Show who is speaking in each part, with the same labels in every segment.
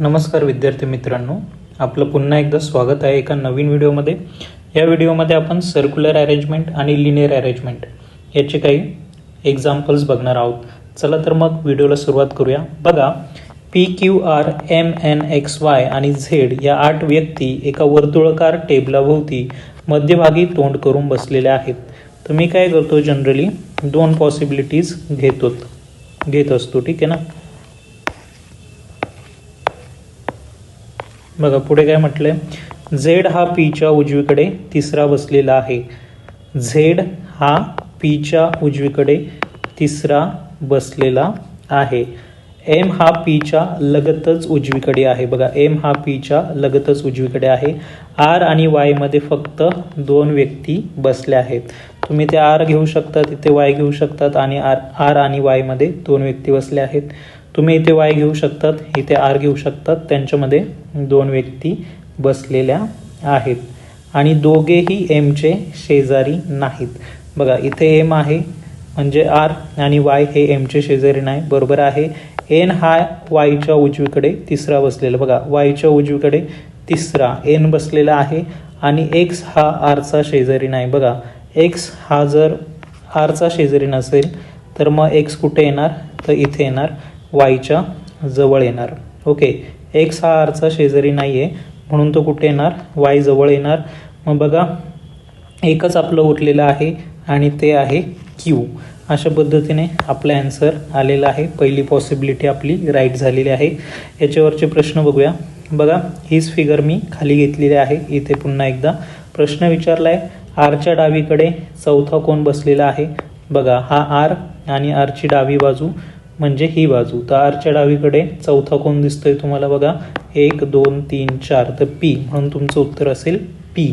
Speaker 1: नमस्कार विद्यार्थी मित्रांनो आपलं पुन्हा एकदा स्वागत आहे एका नवीन व्हिडिओमध्ये. या व्हिडिओमध्ये आपण सर्क्युलर अरेंजमेंट आणि लिनियर अरेंजमेंट याचे काही एक्झाम्पल्स बघणार आहोत. चला तर मग व्हिडिओला सुरुवात करूया. बघा P Q R M N X Y आणि झेड या आठ व्यक्ती एका वर्तुळकार टेबलाभोवती मध्यभागी तोंड करून बसलेल्या आहेत. तर मी काय करतो जनरली दोन पॉसिबिलिटीज घेतो घेत असतो ठीक आहे ना? बघा पुढे काय म्हटलंय? झेड हा पीच्या उजवीकडे तिसरा बसलेला आहे. झेड हा पीच्या उजवीकडे तिसरा बसलेला आहे. एम हा पीच्या लगतच उजवीकडे आहे. बघा एम हा पीच्या लगतच उजवीकडे आहे. आर आणि वायमध्ये फक्त दोन व्यक्ती बसल्या आहेत. तुम्ही ते आर घेऊ शकता तिथे वाय घेऊ शकतात आणि आर आर आणि वायमध्ये दोन व्यक्ती बसल्या आहेत. तुम्ही इथे वाय घेऊ शकतात इथे आर घेऊ शकतात. त्यांच्यामध्ये दोन व्यक्ती बसलेल्या आहेत. आणि दोघेही एमचे शेजारी नाहीत. बघा इथे एम आहे म्हणजे आर आणि वाय हे एमचे शेजारी नाही. बरोबर आहे. एन हा वायच्या उजवीकडे तिसरा बसलेला. बघा वायच्या उजवीकडे तिसरा एन बसलेला आहे आणि एक्स हा आरचा शेजारी नाही. बघा एक्स हा जर आरचा शेजारी नसेल तर मग एक्स कुठे येणार? तर इथे येणार. वायच्या जवळ येणार. ओके. एक्स हा आरचा शेजारी नाही आहे म्हणून तो कुठे येणार? वाय जवळ येणार. मग बघा एकच आपलं उरलेलं आहे आणि ते आहे क्यू अशा पद्धतीने आपला ॲन्सर आलेला आहे. पहिली पॉसिबिलिटी आपली राईट झालेली आहे. याच्यावरचे प्रश्न बघूया. बघा हीच फिगर मी खाली घेतलेली आहे. इथे पुन्हा एकदा प्रश्न विचारला आहे आरच्या डावीकडे चौथा कोण बसलेला आहे? बघा हा आर आणि आरची डावी बाजू. म्हणजे ही बाजू. तर आरच्या डावीकडे चौथा कोण दिसतोय तुम्हाला बघा. एक दोन तीन चार. तर पी म्हणून तुमचं उत्तर असेल पी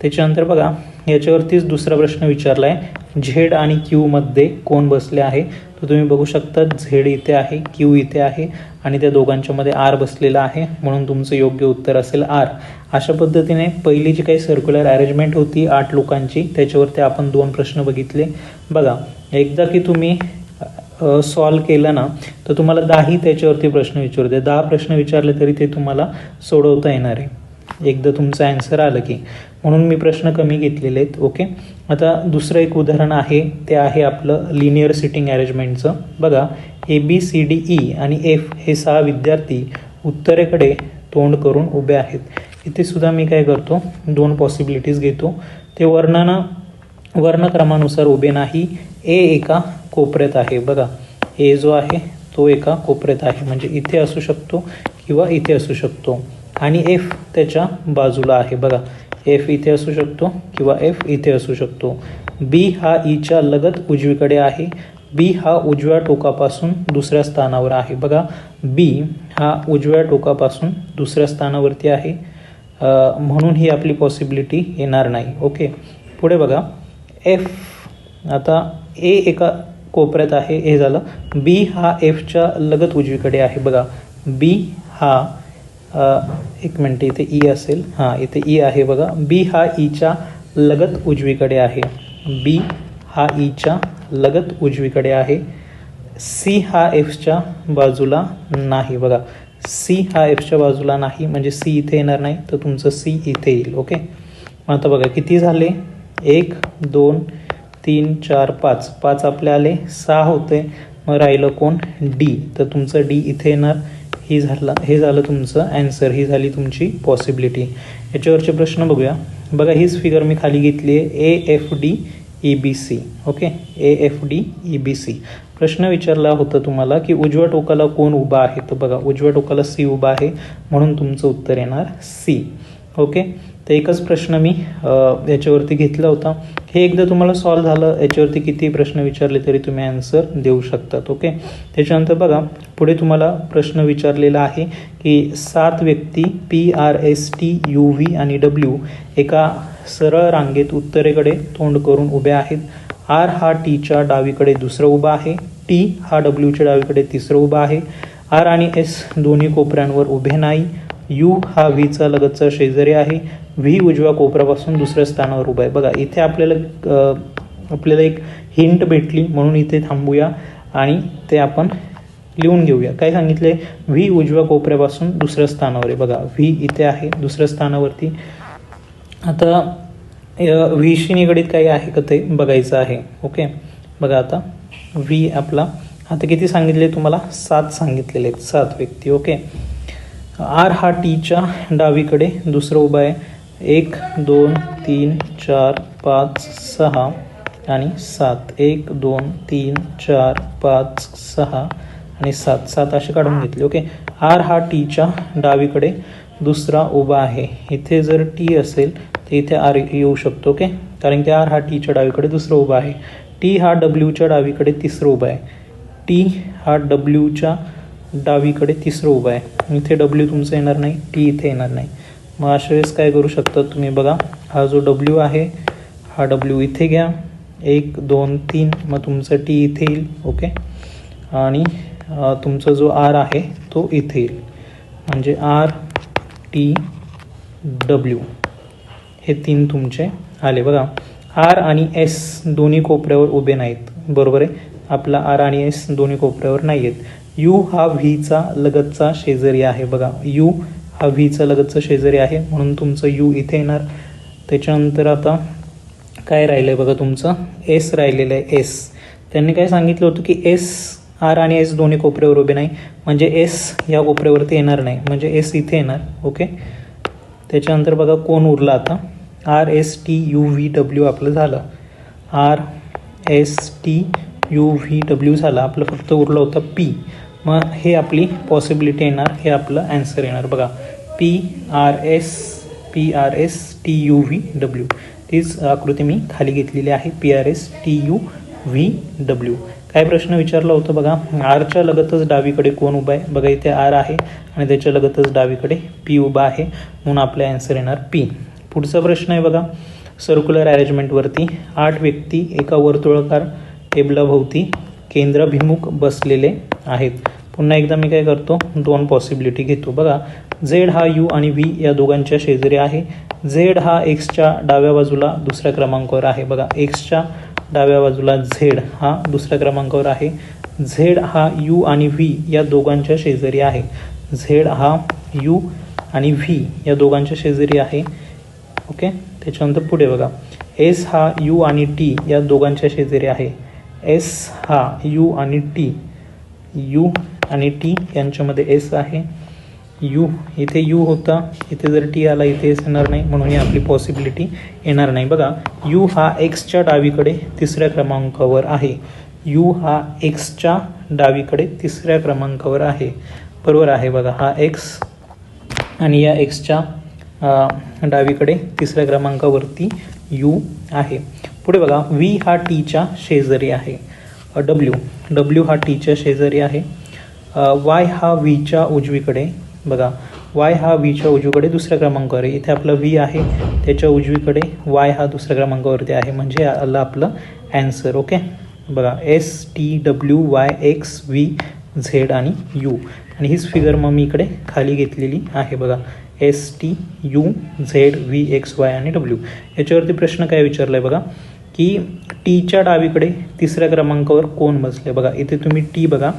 Speaker 1: त्याच्यानंतर बघा याच्यावरतीच दुसरा प्रश्न विचारला आहे झेड आणि क्यू मध्ये कोण बसले आहे? तर तुम्ही बघू शकता झेड इथे आहे क्यू इथे आहे आणि त्या दोघांच्या मध्ये आर बसलेला आहे म्हणून तुमचं योग्य उत्तर असेल आर. अशा पद्धतीने पहिली जी काही सर्क्युलर अरेंजमेंट होती आठ लोकांची त्याच्यावरती आपण दोन प्रश्न बघितले. बघा एकदा की तुम्ही सॉल्व केलं ना तर तुम्हाला दहाही त्याच्यावरती प्रश्न विचारते दहा प्रश्न विचारले तरी ते तुम्हाला सोडवता येणार आहे. एकदा तुमचं ॲन्सर आलं की. म्हणून मी प्रश्न कमी घेतलेले आहेत ओके आता दुसरं एक उदाहरण आहे ते आहे आपलं लिनियर सिटिंग अरेंजमेंटचं बघा A B C D E आणि एफ हे सहा विद्यार्थी उत्तरेकडे तोंड करून उभे आहेत. इथे सुद्धा मी काय करतो दोन पॉसिबिलिटीज घेतो. ते वर्णानं वर्णक्रमानुसार उभे नाही. ए एका कोपऱ्यात आहे. बघा ए जो आहे तो एका कोपऱ्यात आहे. म्हणजे इथे असू शकतो किंवा इथे असू शकतो. आणि एफ त्याच्या बाजूला आहे. बघा एफ इथे असू शकतो किंवा एफ इथे असू शकतो. बी हा e ईच्या लगत उजवीकडे आहे. बी हा उजव्या टोकापासून दुसऱ्या स्थानावर आहे. बघा बी हा उजव्या टोकापासून दुसऱ्या स्थानावरती आहे. म्हणून ही आपली पॉसिबिलिटी येणार नाही. ओके पुढे बघा. एफ आता ए एका कोपऱ्यात आहे हे झालं. बी हा एफच्या लगत उजवीकडे आहे. बघा बी हा एक मिनटं इथे ई असेल. हां इथे ई आहे बघा. बी हा e ईच्या लगत उजवीकडे आहे. बी हा ईच्या लगत उजवीकडे आहे. सी हा एफच्या बाजूला नाही. बघा सी हा एफच्या बाजूला नाही. म्हणजे सी इथे येणार नाही तर तुमचं सी इथे येईल. ओके मग आता बघा किती झाले? एक दोन तीन चार पाच. पाच आपले आले सहा होते. मग राहिलं कोण? डी. तर तुमचं डी इथे येणार. ही झालं हे झालं तुमचं ॲन्सर ही झाली तुमची पॉसिबिलिटी याच्यावरचे प्रश्न बघूया. बघा हीच फिगर मी खाली घेतली आहे. A F D E B C okay A F D E B C प्रश्न विचारला होता तुम्हाला की उजव्या टोकाला कोण उभा आहे? तर बघा उजव्या टोकाला सी उभा आहे. म्हणून तुमचं उत्तर येणार सी ओके तर एकच प्रश्न मी याच्यावरती घेतला होता. हे एकदा तुम्हाला सॉल्व झालं याच्यावरती किती प्रश्न विचारले तरी तुम्ही आन्सर देऊ शकतात ओके त्याच्यानंतर बघा पुढे तुम्हाला प्रश्न विचारलेला आहे की सात व्यक्ती P R S T U V आणि डब्ल्यू एका सरळ रांगेत उत्तरेकडे तोंड करून उभे आहेत. आर हा टीच्या डावीकडे दुसरं उभा आहे. टी हा डब्ल्यूच्या डावीकडे तिसरं उभा आहे. आर आणि एस दोन्ही कोपऱ्यांवर उभे नाही. यू हा व्हीचा लगतचा शेजारी आहे. व्ही उजव्या कोपऱ्यापासून दुसऱ्या स्थानावर उभा आहे. बघा इथे आपल्याला आपल्याला एक हिंट भेटली म्हणून इथे थांबूया आणि ते आपण लिहून घेऊया. काय सांगितले? व्ही उजव्या कोपऱ्यापासून दुसऱ्या स्थानावर आहे. बघा व्ही इथे आहे दुसऱ्या स्थानावरती. आता व्हीशी निगडीत काही आहे का ते बघायचं आहे. ओके? बघा आता व्ही आपला आता किती सांगितले? तुम्हाला सात सांगितलेले आहेत. सात व्यक्ती. ओके? आर हा टीच्या डावीकडे दुसरं उभा आहे. एक दोन तीन चार पाच सहा आणि सात. एक दोन तीन चार पाच सहा आणि सात. सात असे काढून घेतले. ओके. आर हा टीच्या डावीकडे दुसरा उभा आहे. इथे जर टी असेल तर इथे आर येऊ शकतो. ओके. कारण की आर हा टीच्या डावीकडे दुसरा उभा आहे. टी हा डब्ल्यूच्या डावीकडे तिसरं उभा आहे. टी हा डब्ल्यूच्या डावीकडे तिसरं उभं आहे. इथे डब्ल्यू तुमचं येणार नाही टी इथे येणार नाही. मग अशा वेळेस काय करू शकता तुम्ही बघा. हा जो डब्ल्यू आहे हा डब्ल्यू इथे घ्या. एक दोन तीन मग तुमचं टी इथे येईल ओके? आणि तुमचा जो आर आहे तो इथे येईल. म्हणजे आर टी डब्ल्यू हे तीन तुमचे आले. बघा आर आणि एस दोन्ही कोपऱ्यावर उभे नाहीत. बरोबर आहे? आपला आर आणि एस दोन्ही कोपऱ्यावर नाही आहेत यू हा व्हीचा लगतचा शेजारी आहे. बघा यू हा व्हीचा लगतचा शेजारी आहे. म्हणून तुमचं यू इथे येणार. त्याच्यानंतर आता काय राहिलं आहे बघा तुमचं? एस राहिलेलं आहे एस. त्यांनी काय सांगितलं होतं की एस आर आणि एस दोन्ही कोपऱ्यावर उभे नाही. म्हणजे एस या कोपऱ्यावरती येणार नाही. म्हणजे एस इथे येणार ओके? त्याच्यानंतर बघा कोण उरला आता? R S T U V W आपलं झालं. R S T U V W झाला आपलं फक्त उरलं होतं पी मग हे आपली पॉसिबिलिटी येणार हे आपलं ॲन्सर येणार. बघा P R S P R S T U V W तीच आकृती मी खाली घेतलेली आहे P R S T U V W काय प्रश्न विचारला होता बघा आरच्या लगतच डावीकडे कोण उभा आहे? बघा इथे आर आहे आणि त्याच्या लगतच डावीकडे पी उभा आहे म्हणून आपलं ॲन्सर येणार पी पुढचा प्रश्न आहे बघा सर्क्युलर अरेंजमेंटवरती आठ व्यक्ती एका वर्तुळाकार टेबलाभोवती केंद्राभिमुख बसलेले आहेत. पुन्हा एकदा मी काय करतो दोन पॉसिबिलिटी घेतो. बघा झेड हा यू आणि व्ही या दोघांच्या शेजारी आहे. झेड हा एक्सच्या डाव्या बाजूला दुसऱ्या क्रमांकावर आहे. बघा एक्सच्या डाव्या बाजूला झेड हा दुसऱ्या क्रमांकावर आहे. झेड हा यू आणि व्ही या दोघांच्या शेजारी आहे. झेड हा यू आणि व्ही या दोघांच्या शेजारी आहे. ओके त्याच्यानंतर पुढे बघा. एस हा यू आणि टी या दोघांच्या शेजारी आहे. एस हा यू आणि टी यू आणि टी यांच्यामध्ये एस आहे. यू इथे यू होता. इथे जर टी आला इथे एस येणार नाही. म्हणून ही आपली पॉसिबिलिटी येणार नाही. बघा यू हा एक्सच्या डावीकडे तिसऱ्या क्रमांकावर आहे. यू हा एक्सच्या डावीकडे तिसऱ्या क्रमांकावर आहे. बरोबर आहे बघा हा एक्स आणि या एक्सच्या डावीकडे तिसऱ्या क्रमांकावरती यू आहे. पुढे बघा व्ही हा टीच्या शेजारी आहे. डब्ल्यू डब्ल्यू हा टीच्या शेजारी आहे. वाय हा व्हीच्या उजवीकडे. बघा वाय हा व्हीच्या उजवीकडे दुसऱ्या क्रमांकावर आहे. इथे आपलं व्ही आहे त्याच्या उजवीकडे वाय हा दुसऱ्या क्रमांकावरती आहे. म्हणजे आलं आपलं ॲन्सर ओके बघा S T W Y X V Z आणि यू आणि हीच फिगर मग मी इकडे खाली घेतलेली आहे. बघा S T U Z V X Y आणि डब्ल्यू याच्यावरती प्रश्न काय विचारला आहे बघा? की टीच्या डावीकडे तिसऱ्या क्रमांकावर कोण बसले? बघा इथे तुम्ही टी बघा.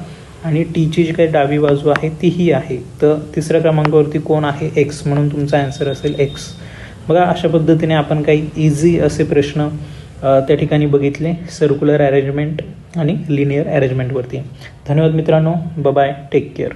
Speaker 1: आणि टीची जी काही डावी बाजू आहे ती ही आहे. तर तिसऱ्या क्रमांकावरती कोण आहे? एक्स म्हणून तुमचा ॲन्सर असेल एक्स बघा अशा पद्धतीने आपण काही इझी असे प्रश्न त्या ठिकाणी बघितले. सर्क्युलर अरेंजमेंट आणि लिनियर अरेंजमेंटवरती धन्यवाद मित्रांनो. Bye take care